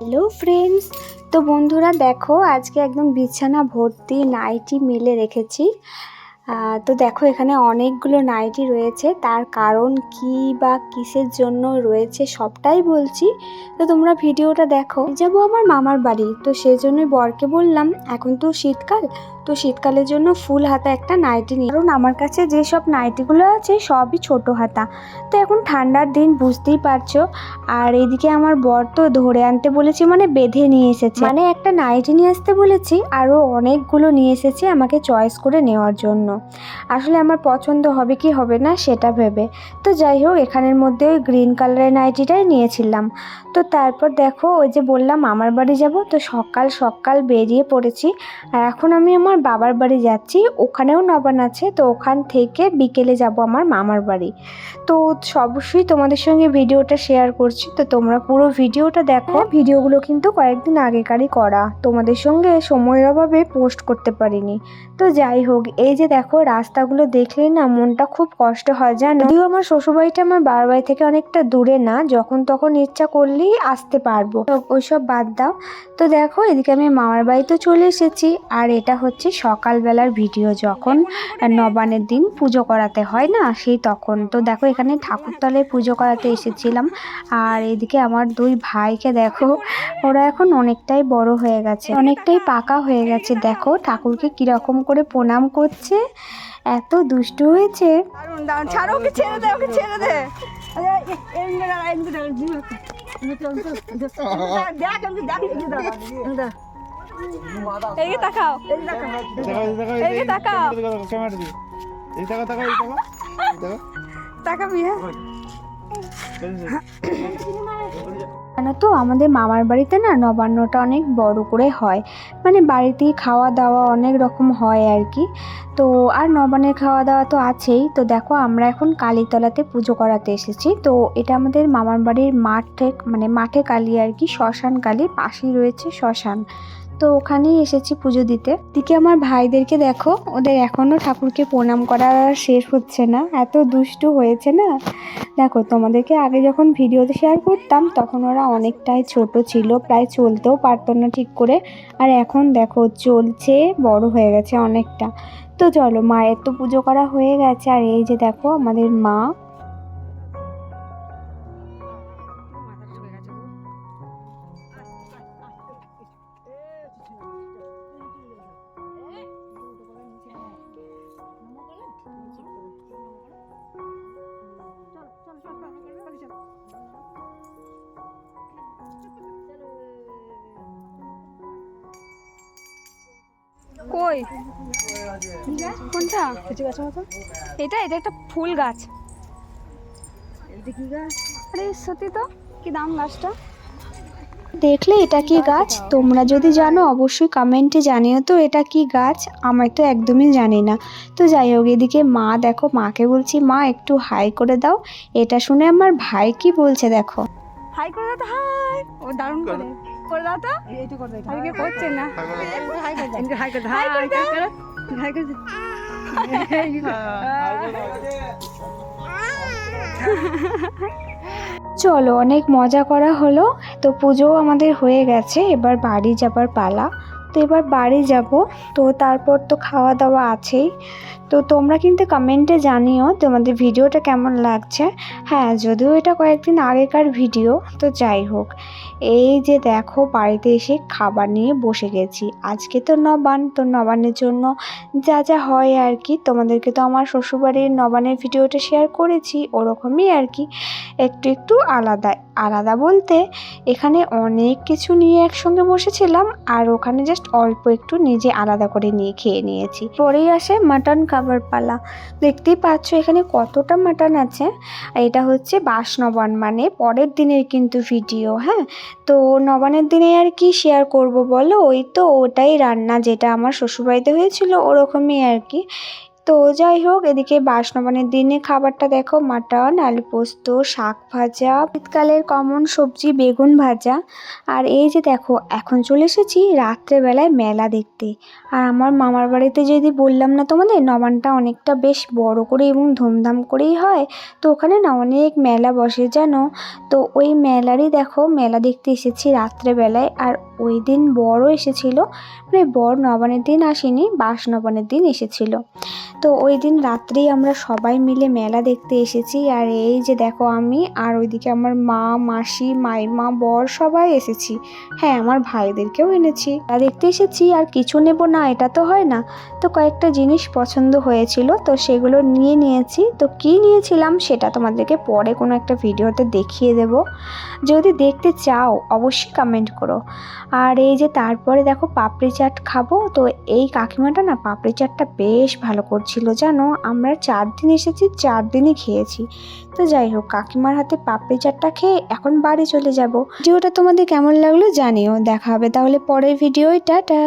Hello friends তো বন্ধুরা দেখো আজকে একদম বিছানা ভর্তি নাইটি মেলে রেখেছি। তো দেখো, এখানে অনেকগুলো নাইটি রয়েছে। তার কারণ কি বা কিসের জন্য রয়েছে সবটাই বলছি। তো তোমরা ভিডিওটা দেখো। যাব আমার মামার বাড়ি, তো সেই জন্যই বরকে বললাম, এখন তো শীতকাল, তো শীতকালের জন্য ফুল হাতা একটা নাইটি নিই কারণ আমার কাছে যেসব নাইটিগুলো আছে, সবই ছোট হাতা। তো এখন ঠান্ডার দিন, বুঝতেই পারছ। আর এদিকে আমার বর তো ধরে আনতে বলেছি মানে বেঁধে নিয়ে এসেছে। মানে একটা নাইটি নিয়ে আসতে বলেছি, আরও অনেকগুলো নিয়ে এসেছি আমাকে চয়েস করে নেওয়ার জন্য। আসলে আমার পছন্দ হবে কি হবে না সেটা ভেবে। তো যাই হোক এখানের মধ্যে ওই গ্রিন কালারের নাইটিটাই নিয়েছিলাম। তো তারপর দেখো ওই যে বললাম আমার বাড়ি যাব তো সকাল সকাল বেরিয়ে পড়েছি। আর এখন আমি আমার বাবার বাড়ি যাচ্ছি ওখানেও নবান আছে তো ওখান থেকে বিকেলে যাব আমার মামার বাড়ি। তো অবশ্যই তোমাদের সঙ্গে ভিডিওটা শেয়ার করছি তো তোমরা পুরো ভিডিওটা দেখো। ভিডিওগুলো কিন্তু কয়েকদিন আগেকারই করা। তোমাদের সঙ্গে সময়ের অভাবে পোস্ট করতে পারিনি। তো যাই হোক এই যে দেখো রাস্তাগুলো দেখলেই না মনটা খুব কষ্ট হয়, জানো? যদিও আমার শ্বশুরবাড়িটা আমার বাবার বাড়ি থেকে অনেকটা দূরে না, যখন তখন ইচ্ছা করলেই আসতে পারব। ওইসব বাদ দাও। তো দেখো, এদিকে আমি মামার বাড়িতে চলে এসেছি। আর এটা হচ্ছে সকালবেলার ভিডিও যখন নবানের দিন পুজো করাতে হয় না, সেই তখন। তো দেখো, এখানে ঠাকুরতলায় পুজো করাতে এসেছিলাম। আর এদিকে আমার দুই ভাইকে দেখো, ওরা এখন অনেকটাই বড় হয়ে গেছে। অনেকটাই পাকা হয়ে গেছে। দেখো, ঠাকুরকে কীরকম করে প্রণাম করছে। এত দুষ্ট হয়েছে ছাড়ো ওকে ছেড়ে ওকে ছেড়ে দে আরে, এ- এমনি দাঁড়া, এমনি দাঁড়া, জি বাবা। এমনি চল, চল, চল। দেখ, এমনি দেখ, এমনি দাঁড়া, এমনি দাঁড়া। এদিকে তাকাও তাকাও। হ্যাঁ জানো তো? আমাদের মামার বাড়িতে না নবান্নটা অনেক বড় করে হয়। মানে বাড়িতেই খাওয়া দাওয়া অনেক রকম হয় আর কি তো আর নবান্নের খাওয়া দাওয়া তো আছেই। তো দেখো, আমরা এখন কালীতলাতে পুজো করাতে এসেছি। তো এটা আমাদের মামার বাড়ির মাঠে মানে মাঠে কালী আর কি শ্মশান কালী পাশেই রয়েছে শ্মশান। তো ওখানেই এসেছি পুজো দিতে। দিকে আমার ভাইদেরকে দেখো, ওদের এখনও ঠাকুরকে প্রণাম করা শেষ হচ্ছে না। এত দুষ্টু হয়েছে না? দেখো, তোমাদেরকে আগে যখন ভিডিওতে শেয়ার করতাম, তখন ওরা অনেকটাই ছোট ছিল, প্রায় চলতেও পারতো না ঠিক করে। আর এখন দেখো, চলছে, বড় হয়ে গেছে অনেকটা। তো চলো, মায়ের তো পুজো করা হয়ে গেছে। আর এই যে দেখো, আমাদের মা কই? কোনটা? এটা এটা একটা ফুল গাছ। এইটা কি গাছ? আরে সত্যি তো কি দাম গাছটা? দেখলে এটা কি গাছ? তোমরা যদি জানো অবশ্যই কমেন্টে জানিও তো এটা কি গাছ? আমার তো একদমই জানি না। তো যাই হোক এদিকে মা দেখো মাকে বলছি মা একটু হাই করে দাও। এটা শুনে আমার ভাই কি বলছে দেখো। হাই করে দাও হাই। ও দারুণ করে। করে দাও তো। এইটা কর দে, এইটা। আজকে করছে না? হাই করে দে, একটু হাই করে দে, হাই করে দাও। হাই করে দে। চলো অনেক মজা করা হলো। তো পুজো আমাদের হয়ে গেছে এবার বাড়ি যাবার পালা। তো এবার বাড়ি যাব। তো তারপর তো খাওয়া দাওয়া আছেই। তো তোমরা কিন্তু কমেন্টে জানিও তোমাদের ভিডিওটা কেমন লাগছে। হ্যাঁ যদিও এটা কয়েকদিন আগেকার ভিডিও, তো যাই হোক। এই যে দেখো, বাড়িতে এসে খাবার নিয়ে বসে গেছি। আজকে তো নবান তো নবানের জন্য যা যা হয় আর কি। তোমাদেরকে তো আমার শ্বশুরবাড়ির নবানের ভিডিওটা শেয়ার করেছি, ওরকমই আর কি। একটু একটু আলাদা আলাদা বলতে এখানে অনেক কিছু নিয়ে একসঙ্গে বসেছিলাম, আর ওখানে জাস্ট অল্প একটু নিজে আলাদা করে নিয়ে খেয়ে নিয়েছি। পরেই আসে মাটন কাবার পালা। দেখতেই পাচ্ছ এখানে কতটা মাটন আছে। এটা হচ্ছে বাস নবান মানে পরের দিনের কিন্তু ভিডিও হ্যাঁ? তো নবানের দিনে আর কি শেয়ার করব বলো? ওই তো ওটাই রান্না যেটা আমার শ্বশুরবাড়িতে হয়েছিল, ওরকমই আর কি। তো যাই হোক, এদিকে বাসনবানের দিনে খাবারটা দেখো, মাটন, আলু পোস্ত, শাক ভাজা, শীতকালের কমন সবজি বেগুন ভাজা। আর এই যে দেখো, এখন চলে এসেছি রাত্রেবেলায় মেলা দেখতে। আর আমার মামার বাড়িতে যদি বললাম না তোমাদের নবানটা অনেকটা বেশ বড় করে এবং ধুমধাম করেই হয়, তো ওখানে না অনেক মেলা বসে, জানো? তো ওই মেলারই দেখো, মেলা দেখতে এসেছি রাত্রেবেলায়। আর ওই দিন বড় এসেছিল মানে বড় নবানের দিন আসেনি বাস নবানের দিন এসেছিল। তো ওই দিন রাত্রেই আমরা সবাই মিলে মেলা দেখতে এসেছি। আর এই যে দেখো আমি আর ওইদিকে আমার মা, মাসি, মাইমা, বর সবাই এসেছি। হ্যাঁ আমার ভাইদেরকেও এনেছি। তা দেখতে এসেছি, আর কিছু নেব না, এটা তো হয় না। তো কয়েকটা জিনিস পছন্দ হয়েছিল, তো সেগুলো নিয়ে নিয়েছি। তো কি নিয়েছিলাম সেটা তোমাদেরকে পরে কোনো একটা ভিডিওতে দেখিয়ে দেব। যদি দেখতে চাও, অবশ্যই কমেন্ট করো। আর এই যে তারপরে দেখো পাপড়ি চাট খাব, তো এই কাকিমাটা না পাপড়ি চাটটা বেশ ভালো করছিল জানো আমরা চার দিন এসেছি, চার দিনই খেয়েছি। তো যাই হোক, কাকিমার হাতে পাপড়ি চাটটা খেয়ে এখন বাড়ি চলে যাব। ভিডিওটা তোমাদের কেমন লাগল জানিও, দেখা হবে তাহলে পরের ভিডিওয়, টাটা।